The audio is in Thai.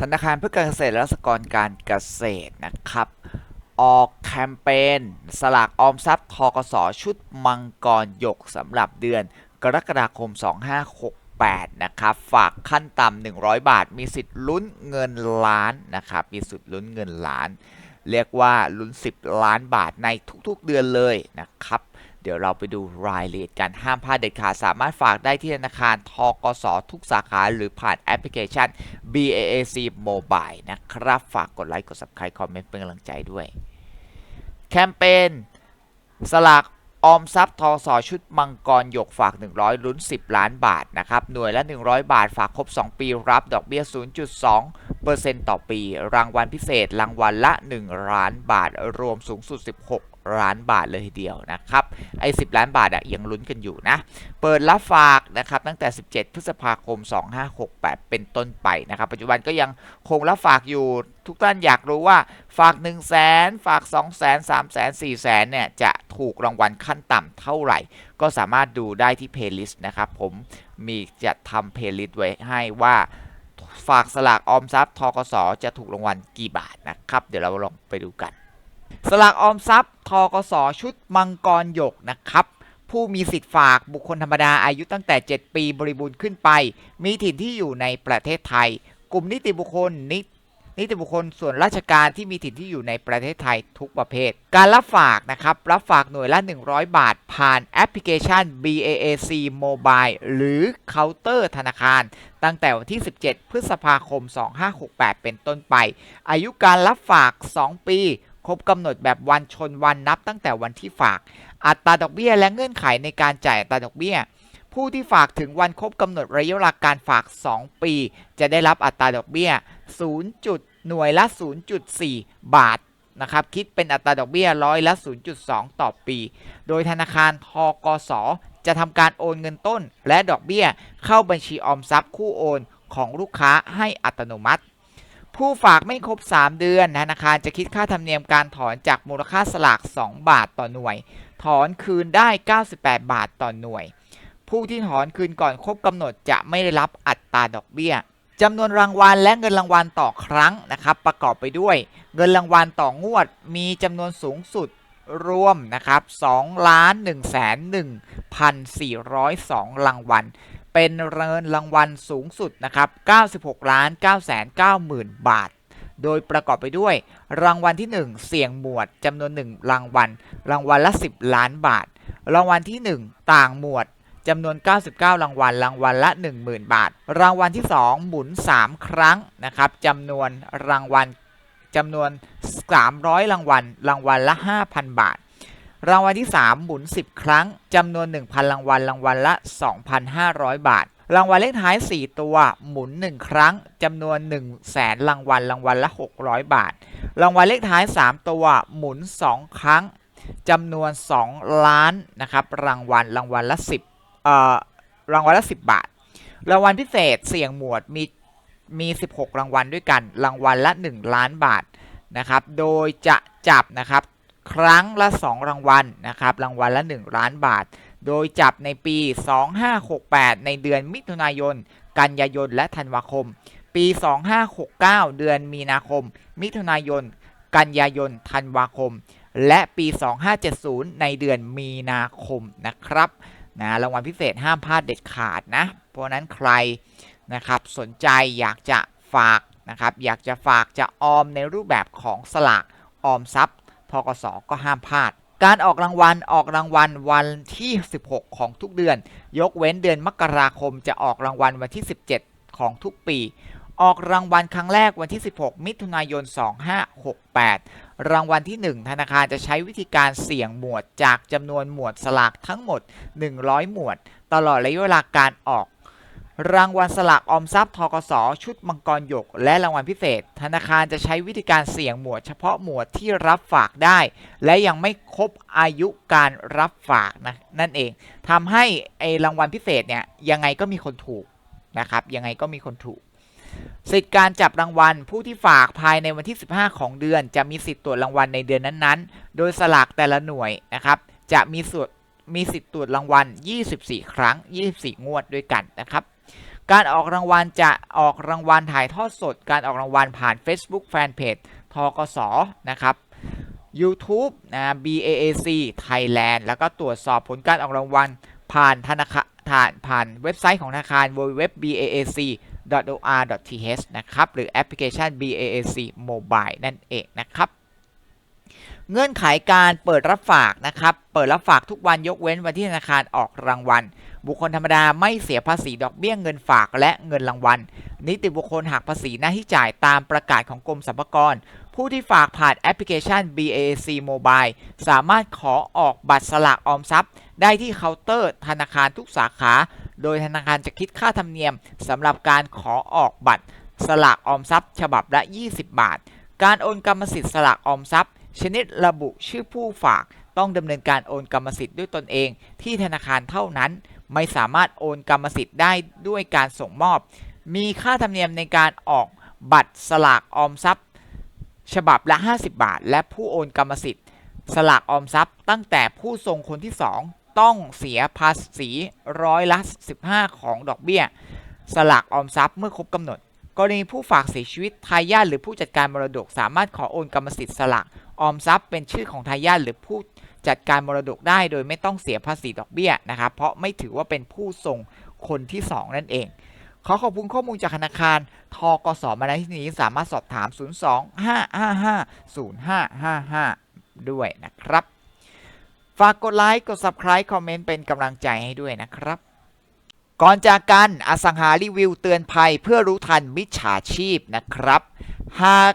ธนาคารเพื่อการเกษตรและสหกรณ์การเกษตรนะครับ ออกแคมเปญสลากออมทรัพย์ทกสชุดมังกรหยกสำหรับเดือนกรกฎาคม 2568 นะครับ ฝากขั้นต่ำ100 บาท มีสิทธิ์ลุ้นเงินล้านนะครับ มีสิทธิ์ลุ้นเงินล้าน เรียกว่าลุ้น 10 ล้านบาทในทุกๆเดือนเลยนะครับ เดี๋ยวเราไปดูรายละเอียดกันห้ามพลาดเด็ดขาดสามารถฝากได้ที่ธนาคารทกสทุกสาขาหรือผ่านแอปพลิเคชัน BAAC Mobile นะครับ ฝากกดไลค์กด Subscribe คอมเมนต์เป็นกำลังใจด้วย แคมเปญสลากออมทรัพย์ทอสอชุดมังกรหยกฝาก 100 ลุ้น 10 ล้านบาทนะครับ หน่วยละ 100 บาท ฝากครบ 2 ปีรับดอกเบี้ย 0.2%ต่อปี รางวัลพิเศษ รางวัลละ 1 ล้านบาท รวมสูงสุด 16 ล้านบาทเลยทีเดียวนะครับไอ้10ล้านบาทอะยังลุ้นกันอยู่นะ เปิดรับฝากนะครับตั้งแต่ 17 พฤษภาคม 2568 เป็นต้นไปนะครับ ปัจจุบันก็ยังคงรับฝากอยู่ทุกท่านอยากรู้ว่าฝาก 1 0 0 0 0แสนฝาก 2 0 0 0 0 0 3 0 0 0 0 4 0 0 0เนี่ยจะถูกรางวัลขั้นต่ำเท่าไหร่ ก็สามารถดูได้ที่เพลย์ลิสต์นะครับ ผมมีจะทำเพลย์ลิสต์ไว้ให้ว่าฝากสลากออมทรัพย์ทกสจะถูกรางวัลกี่บาทนะครับ เดี๋ยวเราลองไปดูกัน สลากออมทรัพย์ทกสชุดมังกรหยกนะครับ ผู้มีสิทธิ์ฝากบุคคลธรรมดาอายุตั้งแต่ 7 ปีบริบูรณ์ขึ้นไป มีถิ่นที่อยู่ในประเทศไทย กลุ่มนิติบุคคลนินิติบุคคลส่วนราชการที่มีถิ่นที่อยู่ในประเทศไทยทุกประเภท การรับฝากนะครับ รับฝากหน่วยละ 100 บาท ผ่านแอปพลิเคชัน BAAC Mobile หรือเคาน์เตอร์ธนาคาร ตั้งแต่วันที่ 17 พฤษภาคม 2568 เป็นต้นไป อายุการรับฝาก 2 ปี ครบกำหนดแบบวันชนวันนับตั้งแต่วันที่ฝาก อัตราดอกเบี้ยและเงื่อนไขในการจ่ายอัตราดอกเบี้ย ผู้ที่ฝากถึงวันครบกำหนดระยะเวลาการฝาก 2 ปี จะได้รับอัตราดอกเบี้ย 0. จุดหน่วยละ 0.4 บาทนะครับคิดเป็นอัตราดอกเบี้ยร้อยละ 0.2 ต่อปี โดยธนาคารทกสจะทำการโอนเงินต้นและดอกเบี้ยเข้าบัญชีออมทรัพย์คู่โอนของลูกค้าให้อัตโนมัติ ผู้ฝากไม่ครบ 3 เดือนธนาคารจะคิดค่าธรรมเนียมการถอนจากมูลค่าสลาก 2 บาทต่อหน่วย ถอนคืนได้ 98 บาทต่อหน่วย ผู้ที่ถอนคืนก่อนครบกำหนดจะไม่ได้รับอัตราดอกเบี้ยจำนวนรางวัลและเงินรางวัลต่อครั้งนะครับ ประกอบไปด้วย เงินรางวัลต่องวดมีจำนวนสูงสุดรวมนะครับ2ล้าน1แสน1,402 รางวัล เป็นเงินรางวัลสูงสุดนะครับ 96 ล้าน9แสน9หมื่นบาท โดยประกอบไปด้วย รางวัลที่ 1 เสี่ยงหมวดจำนวน 1 รางวัล รางวัลละ 10 ล้านบาท รางวัลที่ 1 ต่างหมวดจำนวน 99 รางวัล รางวัลละ 10,000 บาท รางวัลที่ 2 หมุน 3 ครั้งนะครับจำนวนรางวัลจำนวน 300 รางวัล รางวัลละ 5,000 บาท รางวัลที่ 3 หมุน 10 ครั้งจำนวน 1,000 รางวัลรางวัลละ 2,500 บาท รางวัลเลขท้าย 4 ตัวหมุน 1 ครั้งจำนวน 1 0 0 0 0แสนรางวัลรางวัลละ 600 บาท รางวัลเลขท้าย 3 ตัวหมุน 2 ครั้งจำนวน 2 ล้านนะครับรางวัลรางวัลละ 10เอ่อรางวัลละ 10 บาท รางวัลพิเศษเสี่ยงหมวดมีมี 16 รางวัลด้วยกัน รางวัลละ 1 ล้านบาทนะครับ โดยจะจับนะครับ ครั้งละ 2 รางวัลนะครับ รางวัลละ 1 ล้านบาท โดยจับในปี 2568 ในเดือนมิถุนายน กันยายน และธันวาคม ปี 2569 เดือนมีนาคม มิถุนายน กันยายน ธันวาคม และปี 2570 ในเดือนมีนาคมนะครับนะรางวัลพิเศษห้ามพลาดเด็ดขาดนะ เพราะนั้นใครนะครับสนใจอยากจะฝากนะครับอยากจะฝากจะออมในรูปแบบของสลากออมทรัพย์ ทกสก็ห้ามพลาด การออกรางวัลออกรางวัลวันที่ 16 ของทุกเดือน ยกเว้นเดือนมกราคมจะออกรางวัลวันที่ 17 ของทุกปี ออกรางวัลครั้งแรกวันที่ 16 มิถุนายน 2568 รางวัลที่ 1 ธนาคารจะใช้วิธีการเสี่ยงหมวดจากจำนวนหมวดสลากทั้งหมด 100 หมวด ตลอดระยะเวลาการออก รางวัลสลากออมทรัพย์ทกสชุดมังกรหยก และรางวัลพิเศษ ธนาคารจะใช้วิธีการเสี่ยงหมวด เฉพาะหมวดที่รับฝากได้ และยังไม่ครบอายุการรับฝากนะนั่นเองทำให้ไอรางวัลพิเศษเนี่ยยังไงก็มีคนถูกนะครับยังไงก็มีคนถูกสิทธิการจับรางวัลผู้ที่ฝากภายในวันที่ 15 ของเดือน จะมีสิทธิ์ตรวจรางวัลในเดือนนั้นๆ โดยสลากแต่ละหน่วยนะครับ จะมีส่วนมีสิทธิ์ตรวจรางวัล 24 ครั้ง 24 งวดด้วยกันนะครับ การออกรางวัลจะออกรางวัลถ่ายทอดสด การออกรางวัลผ่าน Facebook Fanpage ทกสนะครับ YouTube นะ BAAC Thailand แล้วก็ตรวจสอบผลการออกรางวัลผ่านธนาคารผ่านผ่านเว็บไซต์ของธนาคาร www.baac.or.th นะครับ หรือแอปพลิเคชัน BAAC Mobile นั่นเองนะครับ เงื่อนไขการเปิดรับฝากนะครับ เปิดรับฝากทุกวันยกเว้นวันที่ธนาคารออกรางวัล บุคคลธรรมดาไม่เสียภาษีดอกเบี้ยเงินฝากและเงินรางวัล นิติบุคคลหักภาษีหน้าที่จ่ายตามประกาศของกรมสรรพากร ผู้ที่ฝากผ่านแอปพลิเคชัน BAC Mobile สามารถขอออกบัตรสลากออมทรัพย์ ได้ที่เคาน์เตอร์ ธนาคารทุกสาขา โดยธนาคารจะคิดค่าธรรมเนียมสำหรับการขอออกบัตรสลากออมทรัพย์ ฉบับละ 20 บาท การโอนกรรมสิทธิ์สลากออมทรัพย์ ชนิดระบุชื่อผู้ฝากต้องดำเนินการโอนกรรมสิทธิ์ด้วยตนเอง ที่ธนาคารเท่านั้น ไม่สามารถโอนกรรมสิทธิ์ได้ด้วยการส่งมอบ มีค่าธรรมเนียมในการออกบัตรสลากออมทรัพย์ ฉบับละ 50 บาท และผู้โอนกรรมสิทธิ์ สลากออมทรัพย์ ตั้งแต่ผู้ทรงคนที่ 2 ต้องเสียภาษีร้อยละ 15 ของดอกเบี้ย สลากออมทรัพย์เมื่อครบกำหนด กรณีผู้ฝากเสียชีวิตทายาทหรือผู้จัดการมรดกสามารถขอโอนกรรมสิทธิ์สลาก ออมทรัพย์เป็นชื่อของทายาทหรือผู้จัดการมรดกได้โดยไม่ต้องเสียภาษีดอกเบี้ยนะครับ เพราะไม่ถือว่าเป็นผู้ทรงคนที่ 2 นั่นเอง ขอขอบคุณข้อมูลจากธนาคารทกสมาณที่นี้สามารถสอบถาม 02-555-0555 ด้วยนะครับ ฝากกดไลค์ กด Subscribe คอมเมนต์เป็นกำลังใจให้ด้วยนะครับ ก่อนจากกันอสังหารีวิวเตือนภัยเพื่อรู้ทันมิจฉาชีพนะครับ หาก